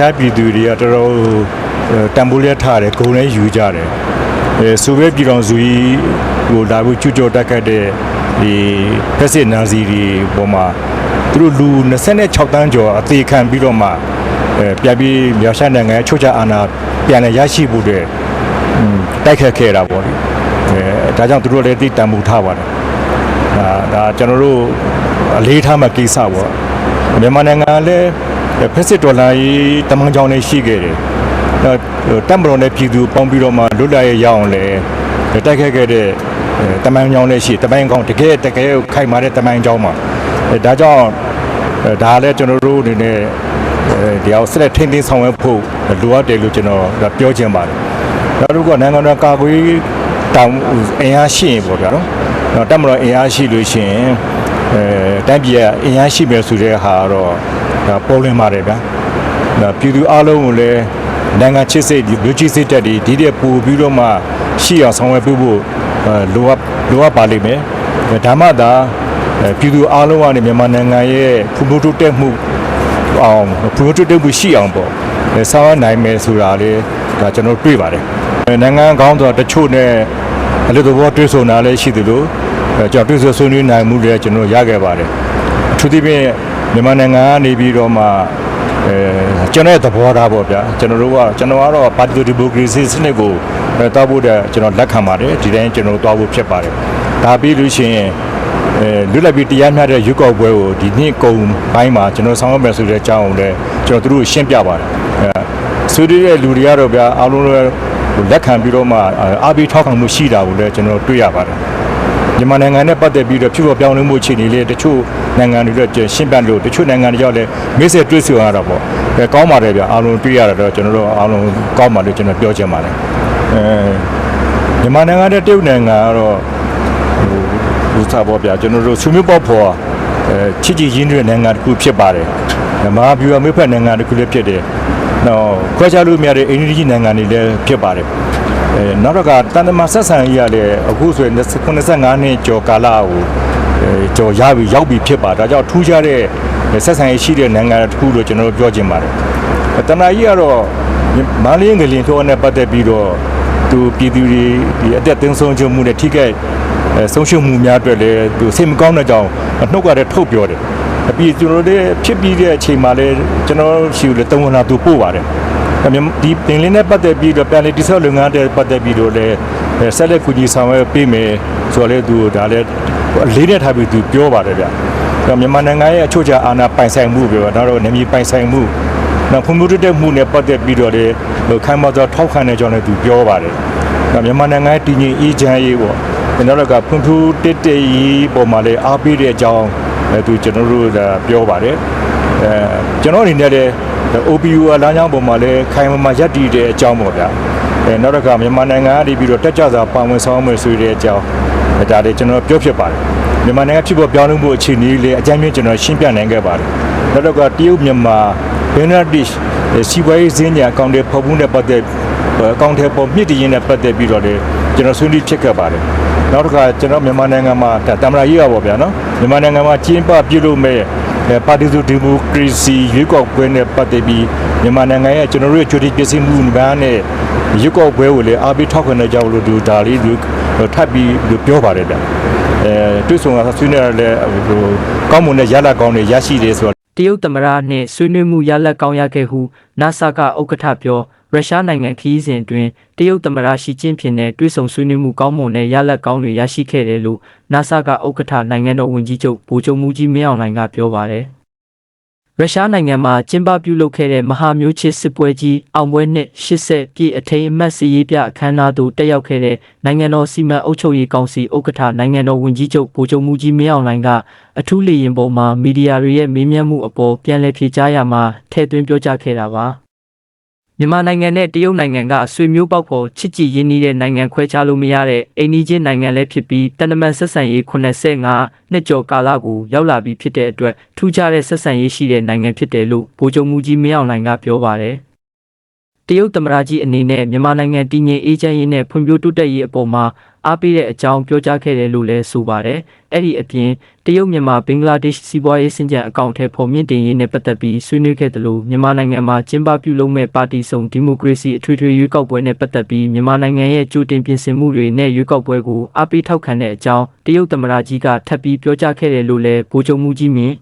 ရှားပြည်သူတွေကတော်တော်တန်ဖိုးလက်ထားတယ်ဂုံလည်းယူကြတယ်အဲဆိုဗီယက်ပြည်တော်စုကြီးဟိုလာပြီးကျူကျော်တက်ခတ်တဲ့ဒီဖက်စစ်နာဇီတွေပေါ်မှာသူတို့လူ26တန်းကျော်အသေးခံပြီးတော့မှအဲပြပြီးမြောက်ရှားနိုင်ငံရဲ့ချုပ်ချအာဏာပြန်လည်ရရှိဖို့တဲ့တိုက်ခတ်ခဲ့တာပေါ့လေအဲဒါကြောင့်သူတို့လည်းတိတန်ဖိုးထားပါတယ်ဒါဒါကျွန်တော်တို့အလေးထားမှကိစ္စပေါ့မြန်မာနိုင်ငံကလည်း ဖက်စစ်ဒေါ်လာကြီးတမန်ကြောင်လေးရှိခဲ့တယ်။အဲတပ်မတော်နဲ့ပြည်သူပေါင်းပြီးတော့မှလွတ်လပ်ရရအောင်လဲတိုက်ခဲ့ခဲ့တဲ့တမန်ကြောင်လေးရှိတမန်ကောင်တကယ်တကယ်ခိုင်မာတဲ့တမန်ကြောင်မှာအဲဒါကြောင့်ဒါလည်းကျွန်တော်တို့အနေနဲ့အဲဒီအောင်ဆက်လက်ထိန်းသိမ်းဆောင်ရွက်ဖို့လိုအပ်တယ်လို့ကျွန်တော်ပြောချင်ပါတယ်။နောက်တစ်ခုကနိုင်ငံတော်ကာကွယ်တောင်အင်အားရှိရင်ပေါ့ဗျာနော်။တပ်မတော်အင်အားရှိလို့ရှိရင် အဲတိုင်းပြည်ကအင်အားရှိမယ်ဆိုတဲ့ဟာတော့ဒါပေါ်လင်းပါတယ်ဗျာဒါပြည်သူအလုံးကိုလည်းနိုင်ငံချစ်စိတ်ဒီလူကြီးစိတ်တက်ဒီဒီတဲ့ပူပြီးတော့မှရှိအောင်ဆောင်ရွက်ပေးဖို့လိုအပ်လိုအပ်ပါလိမ့်မယ်ဒါမှသာပြည်သူအလုံးကနေမြန်မာနိုင်ငံရဲ့ဖွံ့ဖြိုးတိုးတက်မှုအောင်ဖွံ့ဖြိုးတိုးတက်မှုရှိအောင်ပေါ့ဆောင်ရွက်နိုင်မယ်ဆိုတာလေဒါကျွန်တော်တွေ့ပါတယ်နိုင်ငံကောင်းဆိုတာတချို့နဲ့အလုပ်တော်တွေ့ဆုံတာလည်းရှိသလို ကျွန်တော်တွေ့ဆုံဆွေးနွေးနိုင်မှုလည်းကျွန်တော်ရခဲ့ပါတယ်အထူးသဖြင့်မြန်မာနိုင်ငံကနေပြီးတော့မှအဲကျွန်တော်ရဲ့သဘောထားပေါ့ဗျာကျွန်တော်တို့ကကျွန်တော်ကတော့ပါတီဒီမိုကရေစီစနစ်ကိုတောက်ဖို့တဲ့ကျွန်တော်လက်ခံပါတယ်ဒီတိုင်းကျွန်တော်တောက်ဖို့ဖြစ်ပါတယ်ဒါပြီးလို့ရှိရင်အဲလွတ်လပ်ပြီးတရားမျှတဲ့ရွက်ကောက်ပွဲကိုဒီနှစ်ကုန်ပိုင်းမှာကျွန်တော်ဆောင်ရွက်မယ်ဆိုတဲ့အကြောင်းကိုလည်းကျွန်တော်တို့ရှင်းပြပါတယ်အဲဆွေးနွေးတဲ့လူတွေကတော့ဗျာအားလုံးလည်းလက်ခံပြီးတော့မှအားပေးထောက်ခံမှုရှိတာကိုလည်းကျွန်တော်တွေ့ရပါတယ် မြန်မာနိုင်ငံနဲ့ပတ်သက်ပြီးတော့ဖြစ်ပေါ်ပြောင်းလဲမှုအခြေအနေလေးတချို့နိုင်ငံတွေတော့ရှင်းပြလို့တချို့နိုင်ငံတွေကြောင့်လည်းမေ့ဆက်တွေ့ဆုံရတာပေါ့အဲကောင်းပါတယ်ဗျအားလုံးတွေ့ရတာတော့ကျွန်တော်တို့အားလုံးကောင်းပါလို့ကျွန်တော်ပြောချင်ပါတယ်အဲမြန်မာနိုင်ငံနဲ့တရုတ်နိုင်ငံကတော့ဟိုဟိုစားပေါ့ဗျာကျွန်တော်တို့ဆွေးမျိုးပေါ့ဖော်အဲချစ်ကြည်ရင်းတဲ့နိုင်ငံတစ်ခုဖြစ်ပါတယ်မဟာဗျူဟာမိတ်ဖက်နိုင်ငံတစ်ခုလည်းဖြစ်တယ်နော်ခွဲခြားလို့မရတဲ့အိန္ဒိယနိုင်ငံတွေလည်းဖြစ်ပါတယ်အဲ နောက်တော့ကတန်တမာဆက်ဆံရေးရလည်းအခုဆိုရင်85နှစ်ကျော်ကာလကိုအဲကျော်ရပြီရောက်ပြီဖြစ်ပါဒါကြောင့်ထူးခြားတဲ့ဆက်ဆံရေးရှိတဲ့နိုင်ငံတစ်ခုလို့ကျွန်တော်ပြောချင်ပါတယ်တနာကြီးကတော့မန္တလေးငလင်ထောနဲ့ပတ်သက်ပြီးတော့သူပြည်သူတွေဒီအသက်သွင်းဆုံးချမှုနဲ့ထိခိုက်ဆုံးရှုံးမှုများအတွက်လည်းသူစိတ်မကောင်းတဲ့ကြောင့်နှုတ်ကလည်းထုတ်ပြောတယ်အပြီးကျွန်တော်တို့ဖြစ်ပြီးတဲ့အချိန်မှာလည်းကျွန်တော်ရှိလို့တုံးဝင်လာသူပို့ပါတယ် ဒီပင်လင်းနဲ့ပတ်သက်ပြီးတော့ပြန်လည်တိဆောက်လုပ်ငန်းတဲ့ပတ်သက်ပြီးတော့လည်းဆက်လက်ကူညီဆောင်ရွက်ပေးမယ်ဆိုတော့လေသူဒါလည်းအလေးနဲ့ထားပြီးသူပြောပါတယ်ဗျ။မြန်မာနိုင်ငံရဲ့အချို့ချအာဏာပိုင်ဆိုင်မှုပြောတော့တော့နေပြည်ပိုင်ဆိုင်မှုနောက်ဖွံ့ဖြိုးတိုးတက်မှုနဲ့ပတ်သက်ပြီးတော့လေခိုင်မာစွာထောက်ခံတဲ့ကြောင်းလည်းသူပြောပါတယ်။မြန်မာနိုင်ငံရဲ့တည်ငြိမ်အေးချမ်းရေးပေါ့။ကျွန်တော်တို့ကဖွံ့ဖြိုးတက်တက်ရေးပေါ်မှာလည်းအားပေးတဲ့အကြောင်းအဲသူကျွန်တော်တို့ကပြောပါတယ်။အဲကျွန်တော်အနေနဲ့လည်း OPU အလမ်းကြောင်းပေါ်မှာလည်းခိုင်မာမာရပ်တည်တဲ့အကြောင်းပေါ့ဗျာ။အဲနောက်တစ်ခါမြန်မာနိုင်ငံကနေပြီးတော့တက်ကြစွာပါဝင်ဆောင်ရွက်ဆွေးတဲ့အကြောင်းဒါတွေကျွန်တော်ပြောဖြစ်ပါတယ်။မြန်မာနိုင်ငံဖြစ်ပေါ်ပြောင်းလဲမှုအခြေအနေလေးအကြမ်းဖျင်းကျွန်တော်ရှင်းပြနိုင်ခဲ့ပါတယ်။နောက်တစ်ခါတရုတ်မြန်မာဘင်္ဂလားဒေ့ရှ်စီးပွားရေးစင်းညာအကောင့်တွေဖော်မှုနဲ့ပတ်သက်အကောင့်တွေပေါ်မြင့်တင်ရင်းနဲ့ပတ်သက်ပြီးတော့လေကျွန်တော်ဆွေးနွေးဖြစ်ခဲ့ပါတယ်။နောက်တစ်ခါကျွန်တော်မြန်မာနိုင်ငံမှာတမရာရေးရပါဗျာနော်။မြန်မာနိုင်ငံမှာကျင်းပပြုလုပ်မဲ့ ပါတီစုဒီမိုကရေစီရွေးကောက်ပွဲနဲ့ပတ်သက်ပြီးမြန်မာနိုင်ငံရဲ့ကျွန်တော်တို့ရဲ့ကြိုတင်ပြင်ဆင်မှုများနဲ့ရွေးကောက်ပွဲကိုလည်းအားပေးထောက်ခံတဲ့ကြောင့်လို့ဒီဒါလေးဒီထပ်ပြီးပြောပါတယ်ဗျအဲတွေ့ဆုံတာဆွေးနွေးရလဲဟိုကောင်းမွန်တဲ့ရလဒ်ကောင်းတွေရရှိတယ်ဆိုတော့တရုတ်သမ္မတနှင့်ဆွေးနွေးမှုရလဒ်ကောင်းရခဲ့ဟု NASA ကဥက္ကဋ္ဌပြော ရုရှားနိုင်ငံခရီးစဉ်အတွင်းတရုတ်သမ္မတရှီကျင်းဖျင်နဲ့တွေ့ဆုံဆွေးနွေးမှုကောင်းမွန်တဲ့ရလဒ်ကောင်းတွေရရှိခဲ့တယ်လို့ NASA ကဥက္ကဋ္ဌနိုင်ငံတော်ဝန်ကြီးချုပ်ဗိုလ်ချုပ်မှုကြီးမင်းအောင်လှိုင်ကပြောပါတယ်ရုရှားနိုင်ငံမှာကျင်းပပြုလုပ်ခဲ့တဲ့မဟာမျိုးချစ်စစ်ပွဲကြီးအောင်ပွဲနှစ်80ပြည့်အထိမ်းအမှတ်စည်ရေးပြအခမ်းအနားသို့တက်ရောက်ခဲ့တဲ့နိုင်ငံတော်စီမံအုပ်ချုပ်ရေးကောင်စီဥက္ကဋ္ဌနိုင်ငံတော်ဝန်ကြီးချုပ်ဗိုလ်ချုပ်မှုကြီးမင်းအောင်လှိုင်ကအထူးလေရင်ပေါ်မှာမီဒီယာတွေရဲ့မေးမြန်းမှုအပေါ်ပြန်လည်ဖြေကြားရမှာထည့်သွင်းပြောကြားခဲ့တာပါ မြန်မာနိုင်ငံနဲ့တရုတ်နိုင်ငံကဆွေမျိုးပေါက်ဖော်ချစ်ကြည်ရင်းနှီးတဲ့နိုင်ငံခွဲခြားလို့မရတဲ့အိမ်နီးချင်းနိုင်ငံလည်းဖြစ်ပြီးတန်တမန်ဆက်ဆံရေး85နှစ်ကျော်ကာလကိုရောက်လာပြီးဖြစ်တဲ့အတွက်ထူးခြားတဲ့ဆက်ဆံရေးရှိတဲ့နိုင်ငံဖြစ်တယ်လို့ဗိုလ်ချုပ်မှုကြီးမင်းအောင်လှိုင်ကပြောပါတယ်။ တရုတ်သမ္မတကြီးအနေနဲ့မြန်မာနိုင်ငံတည်ငြိမ်အေးချမ်းရေးနဲ့ဖွံ့ဖြိုးတိုးတက်ရေးအပေါ်မှာအားပေးတဲ့အကြောင်းပြောကြားခဲ့တယ်လို့လည်းဆိုပါတယ်။အဲ့ဒီအပြင်တရုတ်မြန်မာဘင်္ဂလားဒေ့ရှ်စီးပွားရေးစင်ကြံအကောင့်ထဲပေါ်မြင့်တင်ရေးနဲ့ပတ်သက်ပြီးဆွေးနွေးခဲ့တယ်လို့မြန်မာနိုင်ငံမှာကျင်းပပြုလုပ်မဲ့ပါတီစုံဒီမိုကရေစီအထွေထွေရွေးကောက်ပွဲနဲ့ပတ်သက်ပြီးမြန်မာနိုင်ငံရဲ့ကြိုတင်ပြင်ဆင်မှုတွေနဲ့ရွေးကောက်ပွဲကိုအားပေးထောက်ခံတဲ့အကြောင်းတရုတ်သမ္မတကြီးကထပ်ပြီးပြောကြားခဲ့တယ်လို့လည်းဗိုလ်ချုပ်မှုကြီးမြင့်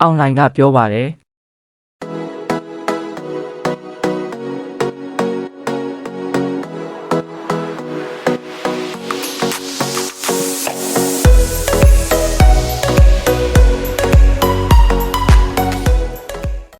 အွန်လိုင်းကပြောပါတယ်။